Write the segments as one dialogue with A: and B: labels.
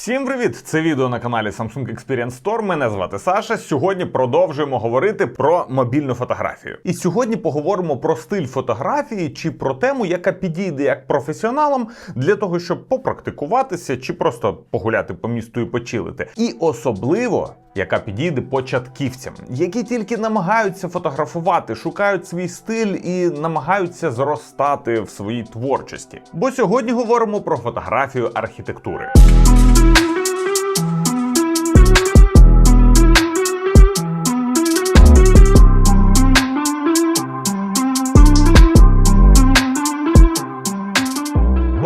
A: Всім привіт! Це відео на каналі Samsung Experience Store. Мене звати Саша. Сьогодні продовжуємо говорити про мобільну фотографію. І сьогодні поговоримо про стиль фотографії чи про тему, яка підійде як професіоналам для того, щоб попрактикуватися чи просто погуляти по місту і почилити. І особливо. Яка підійде початківцям, які тільки намагаються фотографувати, шукають свій стиль і намагаються зростати в своїй творчості. Бо сьогодні говоримо про фотографію архітектури. Thank you.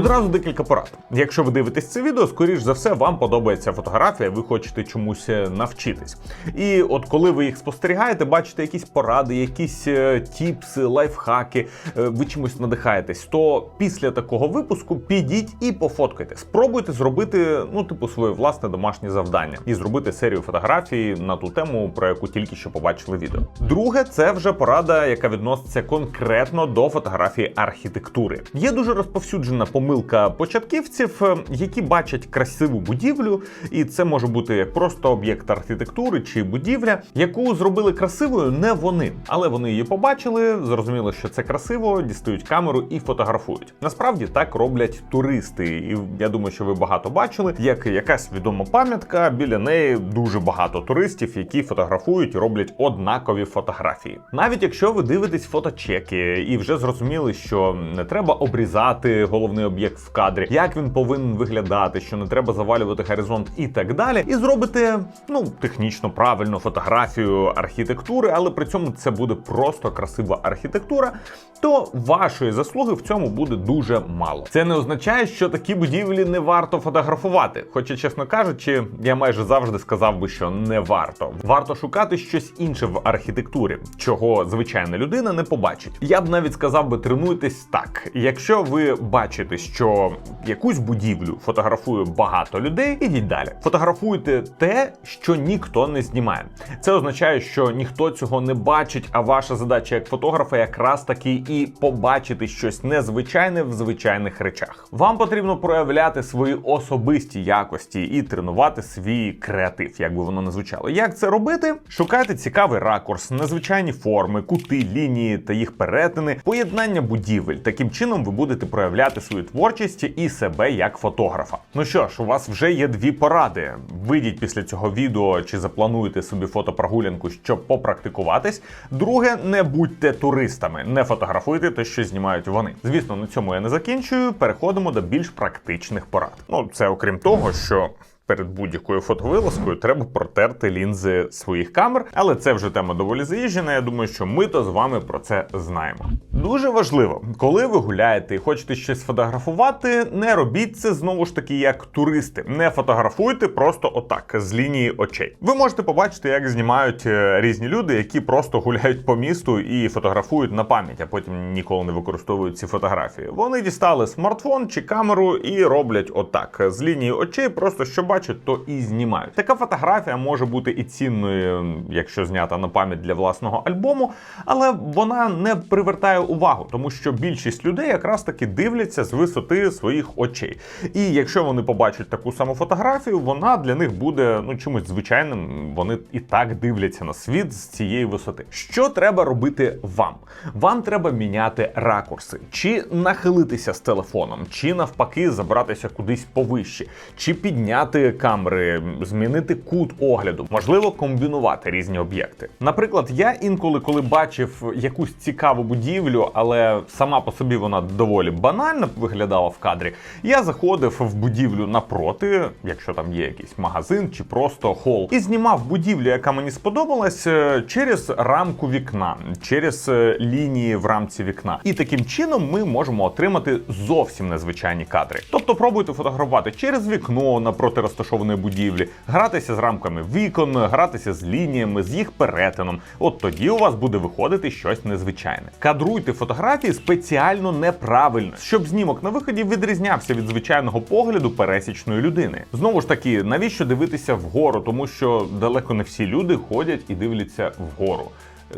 A: Одразу декілька порад. Якщо ви дивитесь це відео, скоріш за все, вам подобається фотографія, ви хочете чомусь е, навчитись. І от коли ви їх спостерігаєте, бачите якісь поради, якісь е, тіпси, лайфхаки, е, ви чимось надихаєтесь, то після такого випуску підіть і пофоткайте. Спробуйте зробити, ну, типу, своє власне домашнє завдання і зробити серію фотографій на ту тему, про яку тільки що побачили відео. Друге, це вже порада, яка відноситься конкретно до фотографії архітектури. Є дуже розповсюджена помилка початківців, е, які бачать красиву будівлю, і це може бути просто об'єкт архітектури чи будівля, яку зробили красивою не вони, але вони її побачили, зрозуміли, що це красиво, дістають камеру і фотографують. Насправді так роблять туристи, і я думаю, що ви багато бачили, як якась відома пам'ятка, біля неї дуже багато туристів, які фотографують і роблять однакові фотографії. Навіть якщо ви дивитесь фоточеки і вже зрозуміли, що не треба обрізати головний об'єкт в кадрі, як він повинен виглядати, що не треба завалювати горизонт і так далі, і зробите ну технічно правильну фотографію архітектури, але при цьому це буде просто красива архітектура, то вашої заслуги в цьому буде дуже мало. Це не означає, що такі будівлі не варто фотографувати. Хоча, чесно кажучи, я майже завжди сказав би, що не варто. Варто шукати щось інше в архітектурі, чого звичайна людина не побачить. Я б навіть сказав би, тренуйтесь так. Якщо ви бачите, що якусь будівлю фотографує багато людей, ідіть далі. Фотографуйте те, що ніхто не знімає. Це означає, що ніхто цього не бачить, а ваша задача як фотографа якраз таки і побачити щось незвичайне в звичайних речах. Вам потрібно проявляти свої особисті якості і тренувати свій креатив, як би воно не звучало. Як це робити? Шукайте цікавий ракурс, незвичайні форми, кути, лінії та їх перетини, поєднання будівель. Таким чином ви будете проявляти свою творчість і себе як фотографа. Ну що ж, у вас вже є дві поради. Вийдіть після цього відео чи заплануєте собі фотопрогулянку, щоб попрактикуватись. Друге, не будьте туристами, не фотографуйте те, що знімають вони. Звісно, на цьому я не закінчую. Переходимо до більш практичних порад. Ну, це окрім того, що. Перед будь-якою фотовилазкою треба протерти лінзи своїх камер, але це вже тема доволі заїжджена. Я думаю, що ми то з вами про це знаємо. Дуже важливо, коли ви гуляєте і хочете щось фотографувати, не робіть це знову ж таки як туристи. Не фотографуйте просто отак з лінії очей. Ви можете побачити, як знімають е, різні люди, які просто гуляють по місту і фотографують на пам'ять, а потім ніколи не використовують ці фотографії. Вони дістали смартфон чи камеру і роблять отак з лінії очей, просто що бачать, то і знімають. Така фотографія може бути і цінною, якщо знята на пам'ять для власного альбому, але вона не привертає увагу, тому що більшість людей якраз таки дивляться з висоти своїх очей. І якщо вони побачать таку саму фотографію, вона для них буде ну чимось звичайним. Вони і так дивляться на світ з цієї висоти. Що треба робити вам? Вам треба міняти ракурси, чи нахилитися з телефоном, чи навпаки забратися кудись повище, чи підняти камери, змінити кут огляду, можливо, комбінувати різні об'єкти. Наприклад, я інколи, коли бачив якусь цікаву будівлю, але сама по собі вона доволі банально виглядала в кадрі. Я заходив в будівлю напроти, якщо там є якийсь магазин чи просто хол, і знімав будівлю, яка мені сподобалась, е, через рамку вікна, через е, лінії в рамці вікна. І таким чином ми можемо отримати зовсім незвичайні кадри. Тобто пробуйте фотографувати через вікно напроти розташованої будівлі, гратися з рамками вікон, гратися з лініями, з їх перетином. От тоді у вас буде виходити щось незвичайне. Кадруйте фотографії спеціально неправильно, щоб знімок на виході відрізнявся від звичайного погляду пересічної людини. Знову ж таки, навіщо дивитися вгору, тому що далеко не всі люди ходять і дивляться вгору.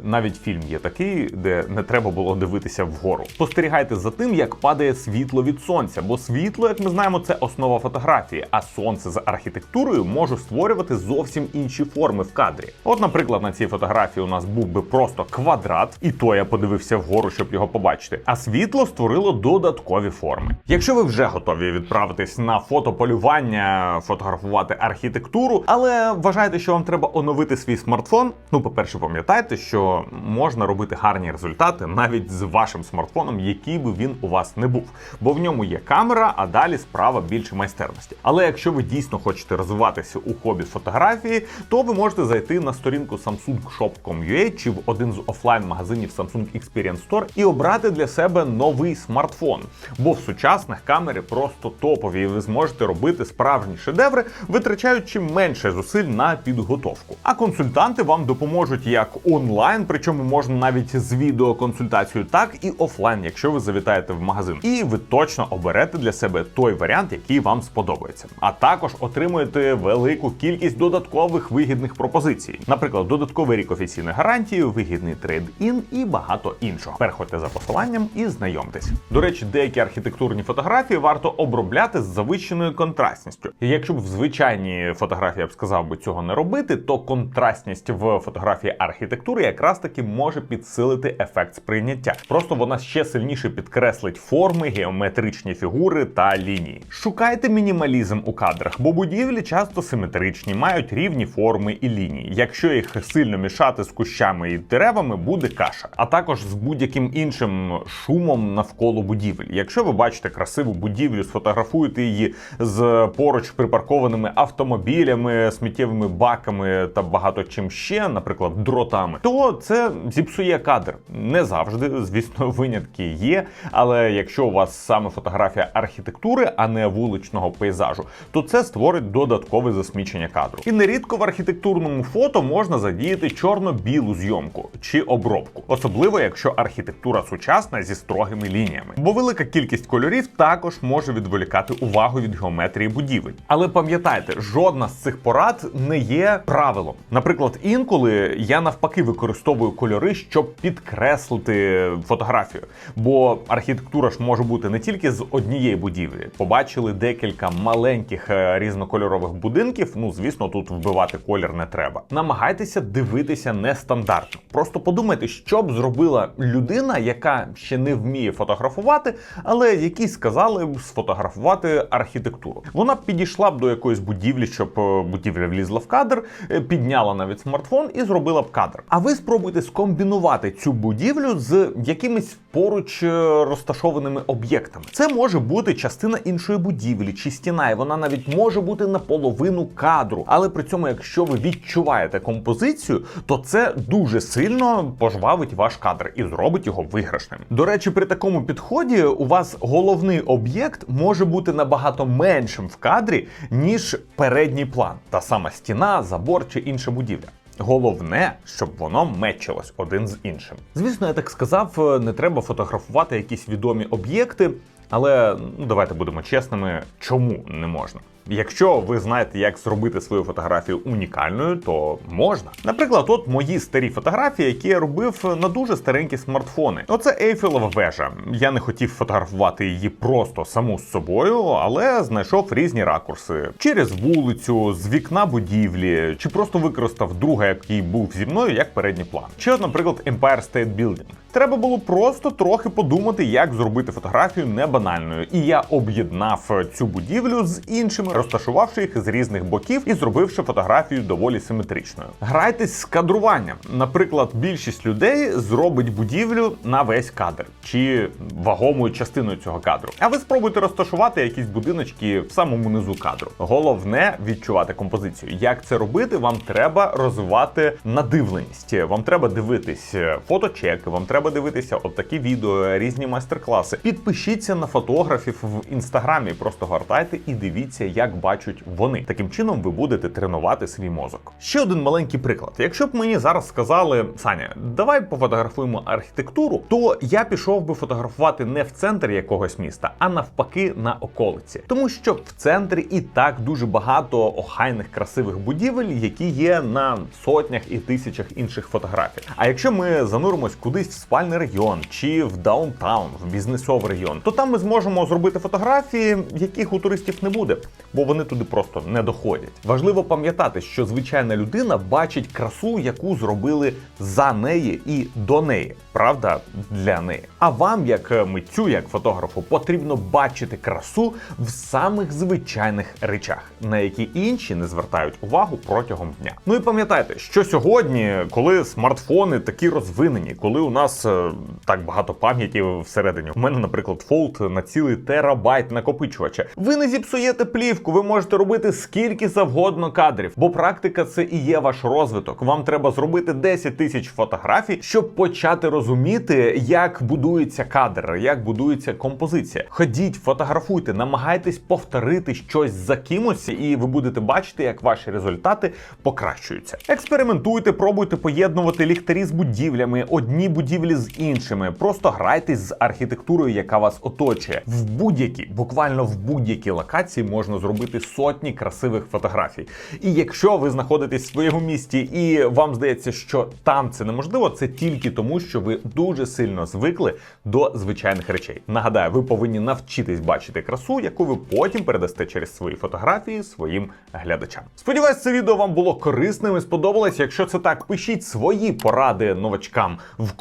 A: Навіть фільм є такий, де не треба було дивитися вгору. Спостерігайте за тим, як падає світло від сонця, бо світло, як ми знаємо, це основа фотографії, а сонце з архітектурою може створювати зовсім інші форми в кадрі. От, наприклад, на цій фотографії у нас був би просто квадрат, і то я подивився вгору, щоб його побачити. А світло створило додаткові форми. Якщо ви вже готові відправитись на фотополювання, фотографувати архітектуру, але вважаєте, що вам треба оновити свій смартфон. Ну, по-перше, пам'ятайте, що можна робити гарні результати навіть з вашим смартфоном, який би він у вас не був, бо в ньому є камера, а далі справа більше майстерності. Але якщо ви дійсно хочете розвиватися у хобі фотографії, то ви можете зайти на сторінку samsungshop.com.ua чи в один з офлайн-магазинів Samsung Experience Store і обрати для себе новий смартфон. Бо в сучасних камери просто топові, і ви зможете робити справжні шедеври, витрачаючи менше зусиль на підготовку. А консультанти вам допоможуть як онлайн, причому можна навіть з відеоконсультацією, так і офлайн, якщо ви завітаєте в магазин. І ви точно оберете для себе той варіант, який вам сподобається. А також отримуєте велику кількість додаткових вигідних пропозицій, наприклад, додатковий рік офіційної гарантії, вигідний трейд-ін і багато іншого. Переходьте за посиланням і знайомтесь. До речі, деякі архітектурні фотографії варто обробляти з завищеною контрастністю. Якщо б в звичайній фотографії я б сказав би цього не робити, то контрастність в фотографії архітектури якраз таки може підсилити ефект сприйняття. Просто вона ще сильніше підкреслить форми, геометричні фігури та лінії. Шукайте мінімалізм у кадрах, бо будівлі часто симетричні, мають рівні форми і лінії. Якщо їх сильно мішати з кущами і деревами, буде каша. А також з будь-яким іншим шумом навколо будівель. Якщо ви бачите красиву будівлю, сфотографуєте її з поруч припаркованими автомобілями, сміттєвими баками та багато чим ще, наприклад, дротами, то це зіпсує кадр. Не завжди, звісно, винятки є. Але якщо у вас саме фотографія архітектури, а не вуличного пейзажу, то це створить додаткове засмічення кадру. І нерідко в архітектурному фото можна задіяти чорно-білу зйомку чи обробку, особливо якщо архітектура сучасна зі строгими лініями. Бо велика кількість кольорів також може відволікати увагу від геометрії будівель. Але пам'ятайте, жодна з цих порад не є правилом. Наприклад, інколи я навпаки використовую кольори, щоб підкреслити фотографію. Бо архітектура ж може бути не тільки з однієї будівлі. Побачили декілька маленьких е, різнокольорових будинків. Ну, звісно, тут вбивати колір не треба. Намагайтеся дивитися нестандартно. Просто подумайте, що б зробила людина, яка ще не вміє фотографувати, але якій сказали б сфотографувати архітектуру. Вона б підійшла б до якоїсь будівлі, щоб е, будівля влізла в кадр, е, підняла навіть смартфон і зробила б кадр. А ви спробуйте скомбінувати цю будівлю з якимись поруч е, розташованими об'єктами. Це може бути частина іншої будівлі чи стіна, і вона навіть може бути наполовину кадру. Але при цьому, якщо ви відчуваєте композицію, то це дуже сильно пожвавить ваш кадр і зробить його виграшним. До речі, при такому підході у вас головний об'єкт може бути набагато меншим в кадрі, ніж передній план, та сама стіна, забор чи інша будівля. Головне, щоб воно мечилось один з іншим. Звісно, я так сказав, не треба фотографувати якісь відомі об'єкти, але ну давайте будемо чесними, чому не можна. Якщо ви знаєте, як зробити свою фотографію унікальною, то можна. Наприклад, от мої старі фотографії, які я робив на дуже старенькі смартфони. Оце Ейфелева вежа. Я не хотів фотографувати її просто саму з собою, але знайшов різні ракурси через вулицю, з вікна будівлі, чи просто використав друга, який був зі мною, як передній план. Чи от, наприклад, Empire State Building. Треба було просто трохи подумати, як зробити фотографію не банальною. І я об'єднав цю будівлю з іншими, розташувавши їх з різних боків і зробивши фотографію доволі симетричною. Грайтесь з кадруванням. Наприклад, більшість людей зробить будівлю на весь кадр чи вагомою частиною цього кадру. А ви спробуйте розташувати якісь будиночки в самому низу кадру. Головне відчувати композицію. Як це робити? Вам треба розвивати надивленість. Вам треба дивитись фоточеки, вам треба треба дивитися от відео, різні майстер-класи. Підпишіться на фотографів в інстаграмі, просто гортайте і дивіться, як бачать вони. Таким чином ви будете тренувати свій мозок. Ще один маленький приклад. Якщо б мені зараз сказали, Саня, давай пофотографуємо архітектуру, то я пішов би фотографувати не в центрі якогось міста, а навпаки на околиці, тому що в центрі і так дуже багато охайних красивих будівель, які є на сотнях і тисячах інших фотографій. А якщо ми зануримось кудись в спальний регіон чи в даунтаун, в бізнесовий регіон, то там ми зможемо зробити фотографії, яких у туристів не буде, бо вони туди просто не доходять. Важливо пам'ятати, що звичайна людина бачить красу, яку зробили за неї і до неї. Правда, для неї. А вам, як митцю, як фотографу, потрібно бачити красу в самих звичайних речах, на які інші не звертають увагу протягом дня. Ну і пам'ятайте, що сьогодні, коли смартфони такі розвинені, коли у нас е, так багато пам'яті всередині, у мене, наприклад, Fold на цілий терабайт накопичувача. Ви не зіпсуєте плівку, ви можете робити скільки завгодно кадрів, бо практика це і є ваш розвиток. Вам треба зробити 10 тисяч фотографій, щоб почати розуміти, як будується кадр, як будується композиція. Ходіть, фотографуйте, намагайтесь повторити щось за кимось, і ви будете бачити, як ваші результати покращуються. Експериментуйте, пробуйте поєднувати ліхтарі з будівлями, одні будівлі з іншими. Просто грайтесь з архітектурою, яка вас оточує. В будь-якій, буквально в будь-якій локації можна зробити сотні красивих фотографій. І якщо ви знаходитесь в своєму місті і вам здається, що там це неможливо, це тільки тому, що ви дуже сильно звикли до звичайних речей. Нагадаю, ви повинні навчитись бачити красу, яку ви потім передасте через свої фотографії своїм глядачам. Сподіваюсь, це відео вам було корисним і сподобалось. Якщо це так, пишіть свої поради новачкам в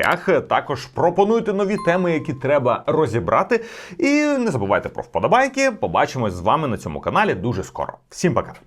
A: коментарях. Також пропонуйте нові теми, які треба розібрати. І не забувайте про вподобайки. Побачимось з вами на цьому каналі дуже скоро. Всім пока!